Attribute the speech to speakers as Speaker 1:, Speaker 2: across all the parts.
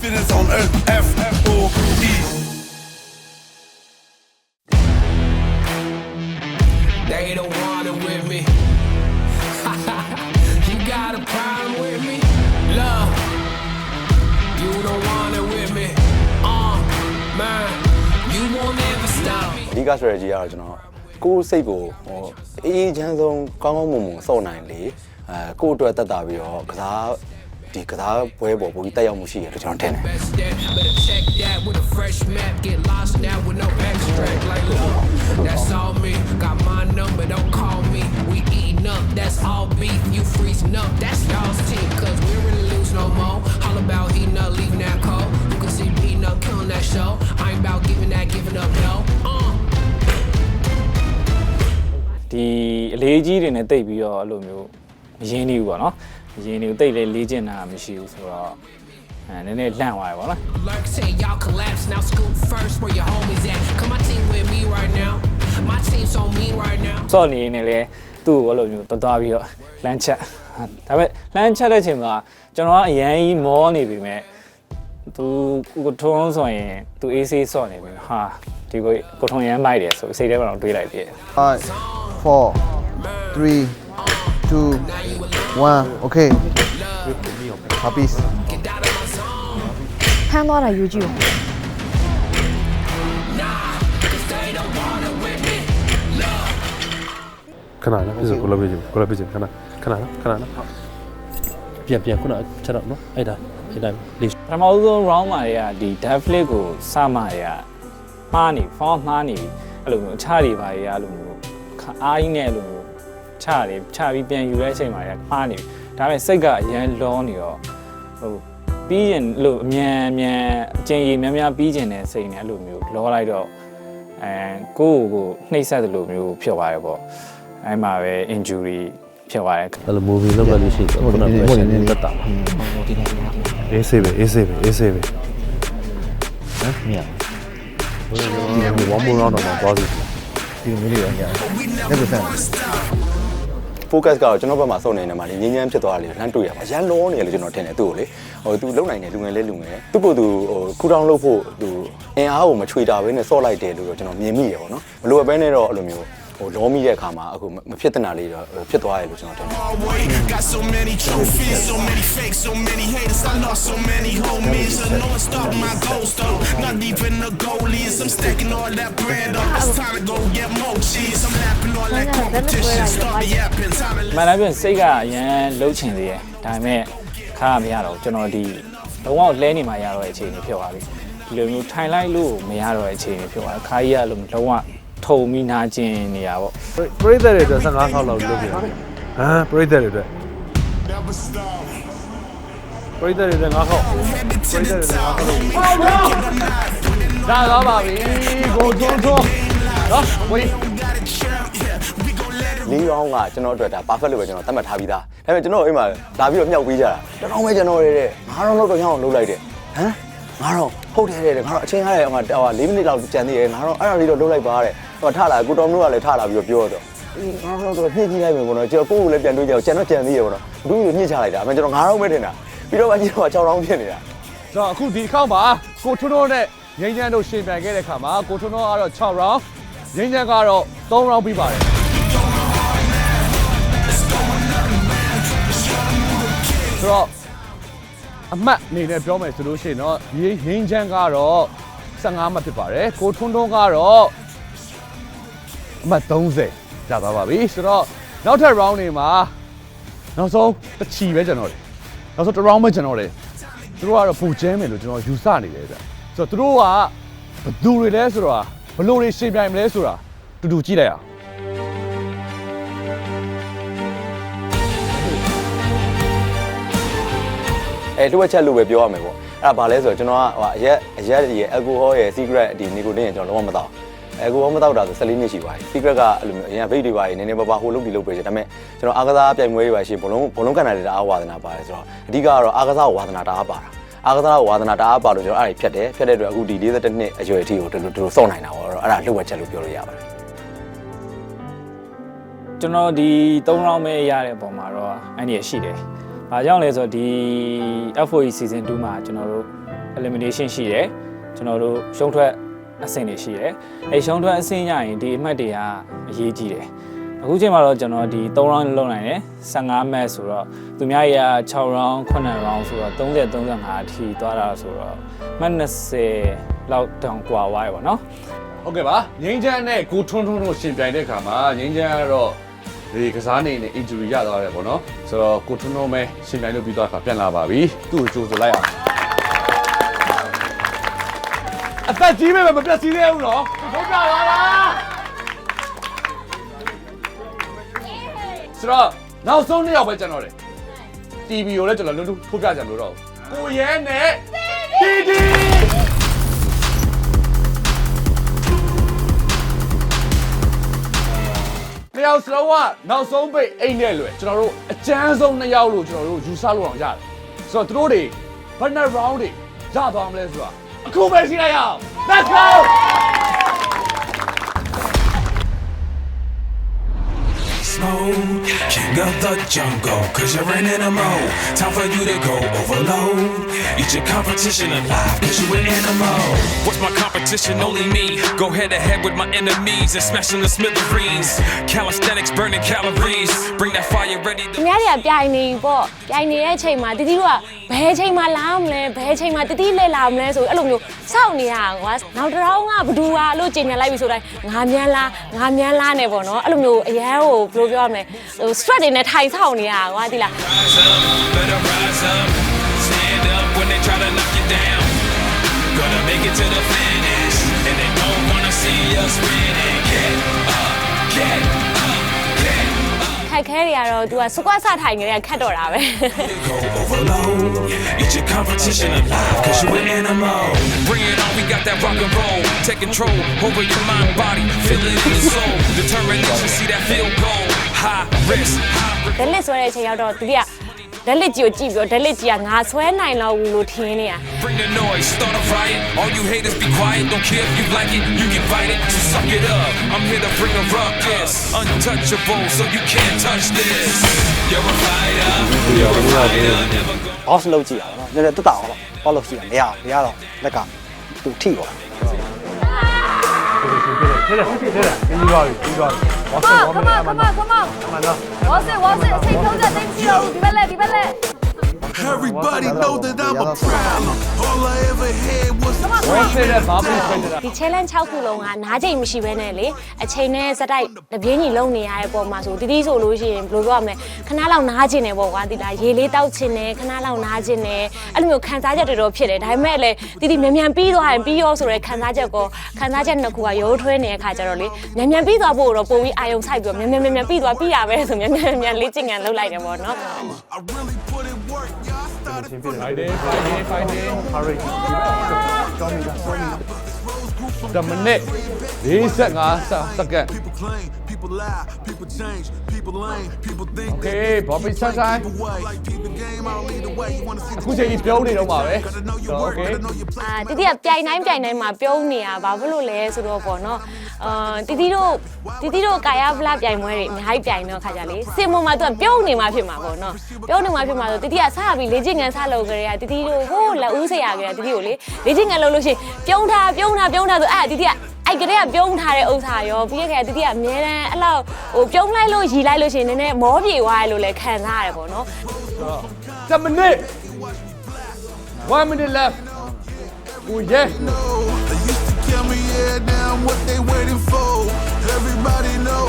Speaker 1: Feelings on earth, F O E.
Speaker 2: They don't want it with me. you got a problem with me? Love. You don't want it with me. Uh, man. You won't ever stop me.
Speaker 3: အဓိက strategy ကတော့ကျွန်တော်ကိုယ်စိတ်ကိုဟိုအေးအေးချမ်းဆုံးကောင်းကောင်းမွန်မွန်စော့နိုင်လေအဲကိုယ့်အတွက်တက်တာပြီးတော့ကစား ဒီကစားပွဲပေါ်ပိုပြီးတက်ရောက်မှုရှိရလို့ကျွန်တော်ထင်တယ်
Speaker 2: Best step, better check that with a fresh map. Get lost now with no extract. Like, look, that's all me. Got my number, don't call me. We eating up, that's all beef. You freezing up, that's y'all's team. Cause we ain't really lose no more. All about heating up, leaving that cold. You can see me heating up, killing that show. I ain't about giving that, giving up, no. Uh.
Speaker 4: ဒီအလေးကြီးတွေနဲ့တိတ်ပြီးတော့အဲ့လိုမျိုး မရင်းနေဘူးပေါ့နော်မရင်းနေဘူးတိတ်လေလေးကျင်တာမရှိဘူးဆိုတော့အဲနည်းနည်းလန့်သွားရပါတော့
Speaker 2: Lurk say y'all collapse now. Scoop first where your homies at. Come my team with me right now. My team's on me right now.
Speaker 4: စော့နေနေလဲသူ့ကိုအဲ့လိုမျိုးတော်တော်ပြီးတော့လမ်းချက်ဒါပေမဲ့လမ်းချက်တဲ့ချိန်မှာကျွန်တော်ကအရန်ကြီးမောနေပြီမဲ့သူကိုထုံးဆိုရင်သူအေးဆေးစော့နေပြီဟာဒီကိုကိုထုံးရမ်းမိုက်တယ်ဆိုစိတ်ထဲမှာတော့တွေးလိုက်ပြီ
Speaker 5: Five, four, three, two, one. Okay. Puppies.
Speaker 6: ဖမ်းသွားတာယူကြည့်ဦး
Speaker 7: ခဏနော်ပြည့်စုံကိုလိုပြည့်စုံကိုလိုပြည့်စုံခဏခဏနော်ခဏနော်ပြန်ပြန်ခုနချက်တော့နော်အဲ့ဒါအဲ့ဒါလေး
Speaker 4: ပထမဆုံး round မှာတွေကဒီ death flip ကိုစမှတွေကမှားနေ form မှားနေပြီအဲ့လိုမျိုးအခြားတွေပါတွေကအဲ့လိုမျိုးခအားကြီးနဲ့အဲ့လိုမျိုး ခြတယ်ခြပြီးပြန်ယူတဲ့အချိန်မှာတွေကမှားနေပြီဒါပေမဲ့စိတ်ကအရန်လောနေတော့ဟိုပြီးရင်အဲ့လိုအမြန်အမြန်အကျဉ်းကြီးများများပြီးကျင်တဲ့စိတ်နဲ့အဲ့လိုမျိုးလောလိုက်တော့အဲကိုယ့်ကိုယ်ကိုနှိပ်စက်တယ်လို့မျိုးဖြစ်သွားတယ်ပေါ့အဲ့မှာပဲ injury ဖြစ်သွားတယ်
Speaker 7: အဲ့လို movie လောက်လိုက်လို့ရှိရင်ခုနက pressure နဲ့တက်တာအေးဆေးပဲအေးဆေးပဲအေးဆေးပဲဟမ်မြတ်ဘယ်လိုလဲဝမ်းမရောတော့မှာသွားစီ
Speaker 5: ဒီလိုမျိုးလေးရညာလက်ကိုဆန်း
Speaker 3: focus ကတော့ကျွန်တော်ဘက်မှာစော့နေနေမှာလေငင်းငင်းဖြစ်သွားတာလေလမ်းတွေ့ရမှာရန်လောနေတယ်လို့ကျွန်တော်ထင်တယ်သူ့ကိုလေဟိုသူလုံနိုင်တယ်လူငယ်လေးလူငယ်သူ့ကိုယ်သူဟိုခူတောင်းလုပ်ဖို့သူအင်အားကိုမချွေတာဘဲနဲ့စော့လိုက်တယ်လို့တော့ကျွန်တော်မြင်မိရပေါ့နော်မလိုဘဲနဲ့တော့အဲ့လိုမျိုး ဟိုလောမိတဲ့အခါမှာအခုမဖြစ်တဲ့နာလေးတော့ဖြစ်သွားတယ်လို့ကျွန်တော်ထင်တယ်
Speaker 1: Way. Got so many trophies, so many fakes, so many haters. I lost so many homies. I know it's stop my goals though. Not even the goalies. I'm stacking all that bread up. It's time to go get more cheese. I'm lapping all that competition. Start the yapping. Time to
Speaker 4: မှန်လားပြန်စိတ်ကအရန်လှုပ်ချင်သေးတယ်ဒါပေမဲ့ခါမရတော့ဘူးကျွန်တော်ဒီလုံးဝလဲနေမှရတော့တဲ့အခြေအနေဖြစ်သွားပြီဒီလိုမျိုးထိုင်လိုက်လို့မရတော့တဲ့အခြေအနေဖြစ်သွားတယ်ခါကြီးကလုံးလုံးဝ ထုံပြီးနာကျင်နေတာပေါ့
Speaker 7: ပရိသတ်တွေအတွက်15ဆောက်လောက်လုပ်ပြန်ဟမ်ပရိသတ်တွေအတွက်
Speaker 1: never stop.
Speaker 7: ပရိသတ်တွေအတွက်5ခေါက်ပရိသတ်တွေအတွက်5ခေါက်လုပ်
Speaker 4: ဒါတော့ပါပြီကိုထုံးထုံးနော်ဝေး
Speaker 3: လေးရောင်းကကျွန်တော်အတွက်ဒါ perfect လို့ပဲကျွန်တော်သတ်မှတ်ထားပြီးသားဒါပေမဲ့ကျွန်တော်အိမ်မှာလာပြီးတော့မြောက်ပေးကြတာတတော်ပဲကျွန်တော်ရဲ့တဲ့ငါးရောင်းလောက်တော့ရအောင်လုပ်လိုက်တယ်ဟမ်ငါတော့ဟုတ်တယ်တဲ့ငါတော့အချင်းရတယ်ဟိုဟို၄မိနစ်လောက်ကြံသေးတယ်ငါတော့အဲ့ဒါလေးတော့လုပ်လိုက်ပါတဲ့ ဟိုထလာကိုတော်မျိုးကလည်းထလာပြီးတော့ပြောတော့ငါတော့တော့ညှစ်ကြည့်လိုက်မယ်ပေါ့နော်ကျွန်တော်ကိုယ့်ကိုလည်းပြန်တွေးကြအောင်ကျန်တော့ကြံသေးရပေါ့နော်ဘူးညှစ်ချလိုက်တာအမှကျွန်တော်ငါတော့ပဲထင်တာပြီးတော့မှကျွန်တော်6ရောင်းဖြစ်နေတာ
Speaker 8: ဆိုတော့အခုဒီအခောက်မှာကိုထွန်းထွန်းနဲ့ငိမ့်ချမ်းတို့ရှင်ပြိုင်ခဲ့တဲ့ခါမှာကိုထွန်းထွန်းကတော့6 round ငိမ့်ချမ်းကတော့3 round ပြီးပါတယ်ဆိုတော့အမှတ်အနေနဲ့ပြောမယ်ဆိုလို့ရှိရင်တော့ဒီငိမ့်ချမ်းကတော့15မှတ်ဖြစ်ပါတယ်ကိုထွန်းထွန်းကတော့ အမှတ်30ကြာသွားပါပြီဆိုတော့နောက်ထပ် round တွေမှာနောက်ဆုံးတစ်ချီပဲကျွန်တော်တယ်နောက်ဆုံးတစ် round ပဲကျွန်တော်တယ်သူတို့ကတော့ပူကျဲမယ်လို့ကျွန်တော်ယူဆနေတယ်ဗျဆိုတော့သူတို့ကဘသူတွေလဲဆိုတော့ဘလို့တွေရှင်ပြိုင်မလဲဆိုတာတူတူကြည့်လိုက်အောင်
Speaker 3: အဲလှုပ်ချက်လို့ပဲပြောရမယ်ပေါ့အဲ့ဒါဘာလဲဆိုတော့ကျွန်တော်ကဟိုအရက်အရက်ရဲ့ alcohol ရဲ့ secret ဒီ nicotine ရဲ့ကျွန်တော်လုံးဝမတော့ alcohol မတော့တာဆို14နှစ်ရှိပါပြီ secret ကအဲ့လိုမျိုးအရင် vape တွေပါနည်းနည်းပါးပါဟိုလုပ်ပြီးလုပ်ပေးချင်ဒါပေမဲ့ကျွန်တော်အားကစားပြိုင်ပွဲတွေပါရှိဘလုံးဘလုံးကန်တာတွေတအားဝါသနာပါတယ်ဆိုတော့အဓိကကတော့အားကစားကိုဝါသနာတအားပါတာအားကစားကိုဝါသနာတအားပါလို့ကျွန်တော်အဲ့ဒါဖြတ်တယ်ဖြတ်တဲ့အတွက်အခုဒီ42နှစ်အရွယ်အထိကိုတို့တို့တို့စောင့်နိုင်တာပေါ့အဲ့တော့အဲ့ဒါလှုပ်ဝက်ချက်လို့ပြောလို့ရပါတယ်
Speaker 4: ကျွန်တော်ဒီ3 round ပဲရတဲ့ပုံမှာတော့အဲ့ဒီရရှိတယ်။ဘာကြောင့်လဲဆိုတော့ဒီ FOE season 2မှာကျွန်တော်တို့ elimination ရှိတယ်ကျွန်တော်တို့ရှုံးထွက် အဆင့်တွေရှိတယ်အဲရှုံးထွက်အဆင့်ရရင်ဒီအမှတ်တွေကအရေးကြီးတယ်အခုချိန်မှာတော့ကျွန်တော်ဒီ3 round လုံးနိုင်တယ်15 match ဆိုတော့သူများရ6 round 9 round ဆိုတော့30 35အထိသွားတာဆိုတော့မှတ်20လောက်တောင်กว่าသွားရပါတော့
Speaker 8: ဟုတ်ကဲ့ပါငိမ့်ချမ်းနဲ့ကိုထွန်းထွန်းတို့ရှင်ပြိုင်တဲ့ခါမှာငိမ့်ချမ်းကတော့ဒီကစားနေနဲ့ injury ရသွားတယ်ပေါ့နော်ဆိုတော့ကိုထွန်းထွန်းပဲရှင်ပြိုင်လို့ပြီးသွားခါပြန်လာပါပြီသူ့ကိုကြိုးဆိုလိုက်အောင် အသက်ကြီးပဲမပြတ်စီးသေးဘူးနော်ဟုတ်ပြပါလားဆိုတော့နောက်ဆုံးနှစ်ယောက်ပဲကျန်တော့တယ် TV ကိုလည်းကျွန်တော်လုံးလုံးထိုးပြကြလို့တော့ကိုရဲနဲ့တီတီနှစ်ယောက်စလုံးကနောက်ဆုံးပိတ်အိတ်နဲ့လွယ်ကျွန်တော်တို့အကျန်းဆုံးနှစ်ယောက်လို့ကျွန်တော်တို့ယူဆလို့အောင်ရတယ်ဆိုတော့သူတို့တွေဘယ်နှ round တွေရသွားမလဲဆိုတာ အခုပဲရှိလိုက်ရအောင် Let's go
Speaker 1: Smoke, king of the jungle, cause you're in an mode. Time for you to go overload. Eat your competition alive, cause you're an animal.
Speaker 6: What's my competition? Only me. Go head to head with my enemies and smashing the smithereens. Calisthenics burning calories. Bring that fire ready
Speaker 9: သူ
Speaker 6: to.
Speaker 9: များတွေကပြိုင်နေပေါ့ပြိုင်နေတဲ့အချိန်မှာတတိတို့ကဘယ်ချိန်မှာလာမလဲဘယ်ချိန်မှာတတိလဲလာမလဲဆိုအဲ့လိုမျိုးစောင့်နေရတာကွာနောက်တစ်ရောင်းကဘဒူပါလို့ကြင်ညာလိုက်ပြီဆိုတိုင်းငါမြန်းလားငါမြန်းလားနေပေါ့နော်အဲ့လိုမျိုးအရန်ကိုဘယ်လိုပြောရမလဲဟို stress တွေနဲ့ထိုင်ဆောင်နေရတာကွာဒီလား
Speaker 6: Rise up, better rise up. Stand up when they try to knock you down. Gonna make it to the finish. And they don't wanna see us winning. Get
Speaker 9: က်ခဲတွေကတော့ तू ကစကွာစထိုင်နေရခတ်တော့တာပဲ
Speaker 1: Go overload. Eat your competition alive, cause you're an animal.
Speaker 6: Bring it on, we got that rock and roll. Take control over your mind, body. Feel it in your soul. Determination, see that feel goal. High risk, high
Speaker 9: ဒက်လစ်ဆွဲတဲ့အချိန်ရောက်တော့သူက ဒက်လစ်ကြီးကိုကြည့်ပြီးတော့ဒက်လစ်ကြီးကငါဆွဲနိုင်တော့ဘူးလို့ထင်နေတာ
Speaker 6: Bring the noise, start a riot. All you haters be quiet. Don't care if you like it, you can fight it. So suck it up. I'm here to bring a ruckus. Untouchable, so you can't touch this. You're a fighter. You're a fighter. Never go.
Speaker 10: boss လောက်ကြည့်ရအောင်နော်နည်းနည်းတက်တာအောင်ပေါ့လို့ရှိရမရဘူးမရတော့လက်ကသူထိ သွား
Speaker 7: တဲ့တဲ့တဲ့တဲ့ပြီးသွားပြီပြီးသွားပြီဝါဆ
Speaker 11: Come
Speaker 7: ဝါ
Speaker 11: on,
Speaker 7: မ
Speaker 11: come
Speaker 7: နာ
Speaker 11: on,
Speaker 7: မ
Speaker 11: come
Speaker 7: နာ
Speaker 11: on, come on.
Speaker 7: မနာ
Speaker 11: What's it, what's it? အချိန်30သိန်းရှိတော့ဘူးဒီဘက်လက်ဒီဘက်လက်
Speaker 1: Everybody know that I'm a problem. All I ever had was
Speaker 8: ဝဲစစ်တဲ့ဘာဖြစ်ဖြစ်နေတာ
Speaker 9: ဒီ challenge 6ခုလုံးကနားချိန်မရှိဘဲနဲ့လေအချိန်နဲ့စတိုက်တပြင်းကြီးလုံနေရတဲ့ပုံမှာဆိုတတိဆိုလို့ရှိရင်ဘယ်လိုပြောရမလဲခဏလောက်နားကျင်နေပေါ့ကွာဒီလားရေလေးတောက်ချင်တယ်ခဏလောက်နားကျင်တယ်အဲ့လိုမျိုးခံစားချက်တွေတော့ဖြစ်တယ်ဒါပေမဲ့လေတတိမြန်မြန်ပြီးသွားရင်ပြီးရောဆိုတဲ့ခံစားချက်ကောခံစားချက်နှစ်ခုကရိုးထွဲနေတဲ့အခါကျတော့လေမြန်မြန်ပြီးသွားဖို့တော့ပုံပြီးအာယုံဆိုင်ပြီးတော့မြန်မြန်မြန်မြန်ပြီးသွားပြီးရပဲဆိုမြန်မြန်မြန်မြန်လေ့ကျင့်ကန်လုပ်လိုက်တယ်ပေါ့နော်
Speaker 1: I really put in work, y'all started
Speaker 8: fighting fighting fighting
Speaker 7: courage
Speaker 8: 10မိနစ်45စက္ကန့်
Speaker 1: People claim, people lie, people change, people lame, people think
Speaker 8: Okay, Bobby Sunshine.
Speaker 1: People way. Like peep the game, I'll lead the way. You wanna see
Speaker 8: အခုချိန်ကြီးပြုံးနေတော့မှာပဲ
Speaker 1: Gotta know your work,
Speaker 8: Okay.
Speaker 1: gotta know your place.
Speaker 9: အာတတိယပြိုင်တိုင်းပြိုင်တိုင်းမှာပြုံးနေတာဘာဖြစ်လို့လဲဆိုတော့ပေါ့နော်အာတတိတို့တတိတို့ကာယဗလာပြိုင်ပွဲတွေအများကြီးပြိုင်တော့ခါကြလေစင်မမှာသူကပြုံးနေမှာဖြစ်မှာပေါ့နော်ပြုံးနေမှာဖြစ်မှာဆိုတတိကစပြီးလေ့ကျင့်ခန်းစလုပ်ကြရတတိတို့ဟိုးလက်ဦးဆရာကြရတတိကိုလေလေ့ကျင့်ခန်းလုပ်လို့ရှိရင်ပြုံးထားပြုံးထားပြုံးထားဆိုအဲ့တတိက အဲ့ကလေးကပြုံးထားတဲ့ဥစ္စာရောပြီးခဲ့တဲ့တတိကအများတန်းအဲ့လောက်ဟိုပြုံးလိုက်လို့ရီလိုက်လို့ရှိရင်နည်းနည်းမောပြေသွားရလို့လည်းခံစားရတယ်ပေါ့နော်
Speaker 8: 10မိနစ်1 minute left ကိုရဲ
Speaker 1: They used to kill me, yeah, now what they waiting for. Everybody know,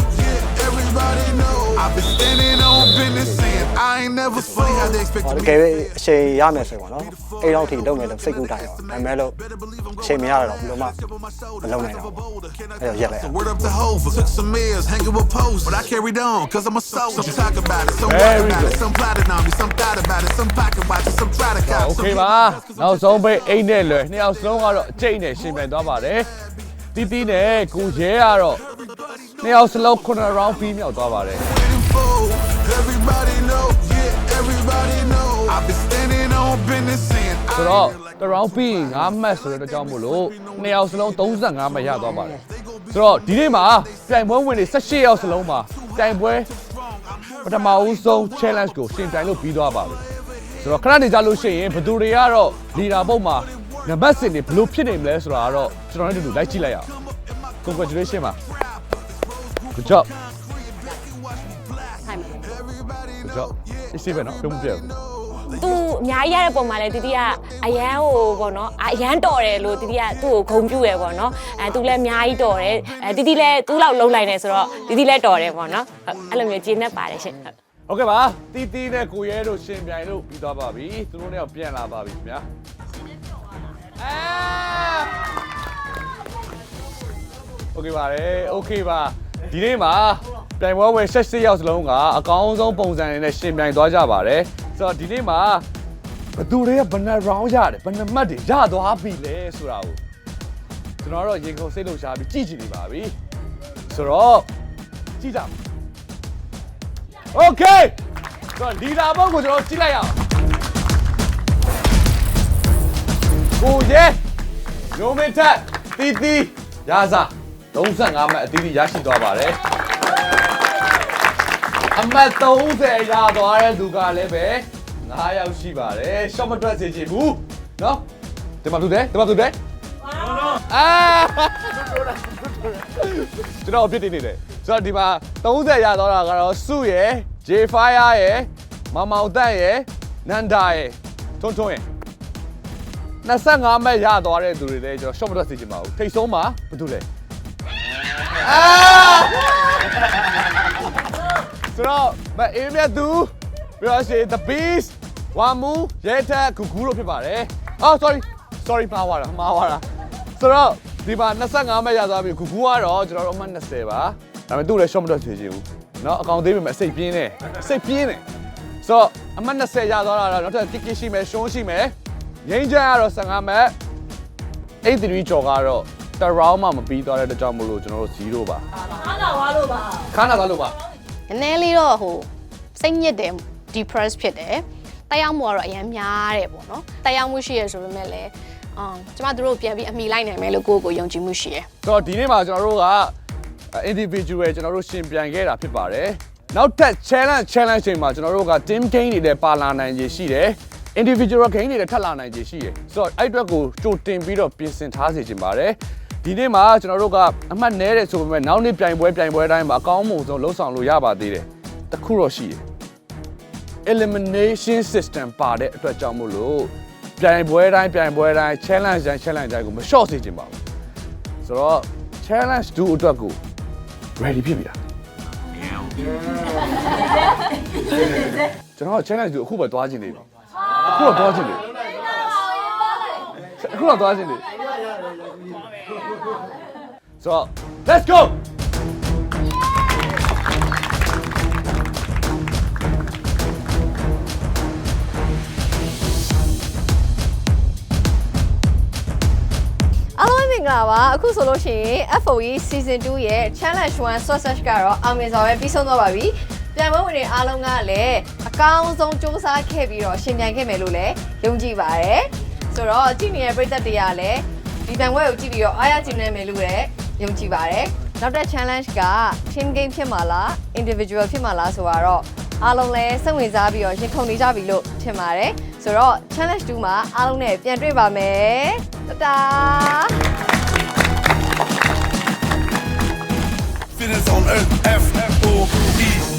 Speaker 10: တကယ်ပဲအချိန်ရမယ်ဆိုရင်ပေါ့နော်အဲ့တော့ထိလုပ်မယ်လို့စိတ်ကူးတိုင်းတော့ဒါပေမဲ့လို့အချိန်မရတော့ဘူးလို့မှမလုပ်နိုင်တော့ဘူးအဲ့တော့ရက်လိုက်
Speaker 1: Word up the hove took some ears hanging with pose but I carried on cuz I'm a soul some talk about it some worry about it some plotting on me some thought about it some pocket watch some try to cop
Speaker 8: Okay ပါနောက်ဆုံးပိတ်အိတ်နဲ့လွယ်နှစ်ယောက်စလုံးကတော့အကျိတ်နဲ့ရှင်ပြန်သွားပါတယ်တီးတီးနဲ့ကိုရဲကတော့ နှစ်ယောက်စလုံး9 round ပြီးမြောက်သွားပါတယ်
Speaker 1: waiting for. Everybody know, yeah, everybody know. I've been standing on business saying I
Speaker 8: ဆိုတော့တရောင်းပြီးရင်9မှတ်ဆိုတဲ့အတွက်ကြောင့်မို့လို့နှစ်ယောက်စလုံး35မှတ်ရသွားပါတယ်ဆိုတော့ဒီနေ့မှာပြိုင်ပွဲဝင်တွေ18ယောက်စလုံးမှာပြိုင်ပွဲပထမဦးဆုံး challenge ကိုရှင်ပြိုင်လို့ပြီးသွားပါပြီဆိုတော့ခဏနေကြလို့ရှိရင်ဘယ်သူတွေကတော့ leader ဘုတ်မှာနံပါတ်စင်တွေဘယ်လိုဖြစ်နေမလဲဆိုတာကတော့ကျွန်တော်တို့အတူတူလိုက်ကြည့်လိုက်ရအောင် congratulation ပါ good job
Speaker 9: ဆိုင်ပါ
Speaker 8: good job အစီပဲနော်ပြုံးမပြတ်ဘူး
Speaker 9: သူအများကြီးရတဲ့ပုံမှာလဲတီတီကအရန်ဟိုပေါ့နော်အရန်တော်တယ်လို့တီတီကသူ့ကိုဂုံပြူရယ်ပေါ့နော်အဲသူလည်းအများကြီးတော်တယ်အဲတီတီလည်းသူ့လောက်လုံးလိုက်နေဆိုတော့တီတီလည်းတော်တယ်ပေါ့နော်ဟုတ်အဲ့လိုမျိုးဂျင်းနဲ့ပါတယ်ရှင်ဟုတ်
Speaker 8: โอเคပါတီတီနဲ့ကိုရဲတို့ရှင်ပြိုင်လို့ပြီးသွားပါပြီသူတို့နဲ့ပြန်လာပါပြီခင်ဗျာโอเคပါတယ်โอเคပါ ဒီနေ့မှာပြိုင်ပွဲဝင်16ယောက်စလုံးကအကောင်းဆုံးပုံစံနဲ့ရှင်ပြိုင်သွားကြပါတယ်ဆိုတော့ဒီနေ့မှာဘသူတွေကဘယ်နှ round ရတယ်ဘယ်နှမှတ်တွေရသွားပြီလဲဆိုတာကိုကျွန်တော်တော့ရေကုန်စိတ်လုံးရှားပြီးကြည့်ကြည့်နေပါပြီဆိုတော့ကြည့်ကြပါ Okay ဆိုတော့လီလာဘုတ်ကိုကျွန်တော်ကြည့်လိုက်ရအောင်ကိုရဲရိုမင်ထက်တီတီရာဇာ 35မှတ်အတီးတီရရှိသွားပါတယ်အမှတ်30ရသွားတဲ့သူကလည်းပဲ9ယောက်ရှိပါတယ်ရှော့မတွက်စေချင်ဘူးเนาะဒီမှာသူတယ်ဒီမှာသူတယ်အာကျွန်တော်အပြစ်တင်နေတယ်ဆိုတော့ဒီမှာ30ရသွားတာကတော့စုရယ် J Fire ရယ်မမောင်တက်ရယ်နန္ဒာရယ်ထွန်းထွန်းရယ်25မဲ့ရသွားတဲ့သူတွေလည်းကျွန်တော် short မတွက်စေချင်ပါဘူးထိတ်ဆုံးမှာဘာတူလဲ အာဆိုတော့မအေးမြတ်သူပြီးတော့ရှိ The Beast ဝါမူရဲထက်ဂူဂူတို့ဖြစ်ပါတယ်။အော် sorry sorry မှားသွားတာမှားသွားတာဆိုတော့ဒီမှာ25မှတ်ရသွားပြီဂူဂူကတော့ကျွန်တော်တို့အမှတ်20ပါ။ဒါပေမဲ့သူ့လည်း short မတော့ဖြေချင်ဘူး။နော်အကောင်သေးပေမဲ့စိတ်ပြင်းတယ်စိတ်ပြင်းတယ်ဆိုတော့အမှတ်20ရသွားတာတော့နောက်ထပ် kick ရှိမယ်ရှုံးရှိမယ်ရင်းချမ်းကတော့15မှတ်83ကျော်ကတော့ တရောင်းမှမပြီးသွားတဲ့အတွက်ကြောင့်မို့လို့ကျွန်တော်တို့0ပါခါနာသွားလို့ပါခါနာသွားလို့ပါ
Speaker 11: နည်းနည်းလေးတော့ဟိုစိတ်ညစ်တယ် depress ဖြစ်တယ်တရားမှုကတော့အရင်များတယ်ပေါ့နော်တရားမှုရှိရဆိုပေမဲ့လည်းအော်ကျမတို့ပြန်ပြီးအမိလိုက်နိုင်မယ်လို့ကိုယ့်ကိုယ်ယုံကြည်မှုရှိရယ်
Speaker 8: ဆိုတော့ဒီနေ့မှာကျွန်တော်တို့က individual ကျွန်တော်တို့ရှင်ပြိုင်ခဲ့တာဖြစ်ပါတယ်နောက်ထပ် challenge challenge ချိန်မှာကျွန်တော်တို့က team game တွေလည်းပါလာနိုင်ခြေရှိတယ် individual game တွေလည်းထပ်လာနိုင်ခြေရှိတယ်ဆိုတော့အဲ့အတွက်ကိုကြိုတင်ပြီးတော့ပြင်ဆင်ထားစေချင်ပါတယ် ဒီနေ့မှာကျွန်တော်တို့ကအမှတ်နည်းတယ်ဆိုပေမဲ့နောက်နေ့ပြိုင်ပွဲပြိုင်ပွဲတိုင်းမှာအကောင်းမှုဆုံးလှုပ်ဆောင်လို့ရပါသေးတယ်တခုတော့ရှိတယ် elimination system ပါတဲ့အတွက်ကြောင့်မို့လို့ပြိုင်ပွဲတိုင်းပြိုင်ပွဲတိုင်း challenge တိုင်း challenge တိုင်းကိုမလျှော့စေချင်ပါဘူးဆိုတော့ challenge 2အတွက်ကို ready ဖြစ်ပြီလားကျွန်တော် challenge 2အခုပဲသွားခြင်းနေပြီအခုတော့သွားခြင်းနေအခုတော့သွားခြင်းနေ ဆိုတော့ let's go
Speaker 11: အားလုံးပဲမင်္ဂလာပါအခုဆိုလို့ရှိရင် FOE Season 2ရဲ့ Challenge 1 Sausage ကတော့အောင်မြင်စွာပဲပြီးဆုံးသွားပါပြီပြန်ပွဲဝင်တွေအားလုံးကလည်းအကောင်းဆုံးစူးစမ်းခဲ့ပြီးတော့ရှင်ပြိုင်ခဲ့မယ်လို့လည်းယုံကြည်ပါတယ်ဆိုတော့ကြည့်နေတဲ့ပရိသတ်တွေကလည်း ဒီပြန်ပွဲကိုကြည့်ပြီးတော့အားရကြည်နေမယ်လို့လည်းယုံကြည်ပါတယ်နောက်တဲ့ challenge က team game ဖြစ်မှာလား individual ဖြစ်မှာလားဆိုတော့အားလုံးလည်းစိတ်ဝင်စားပြီးတော့ရင်ခုန်နေကြပြီလို့ထင်ပါတယ်ဆိုတော့ challenge 2မှာအားလုံးနဲ့ပြန်တွေ့ပါမယ်တတာ
Speaker 1: Feelings on earth, F O E.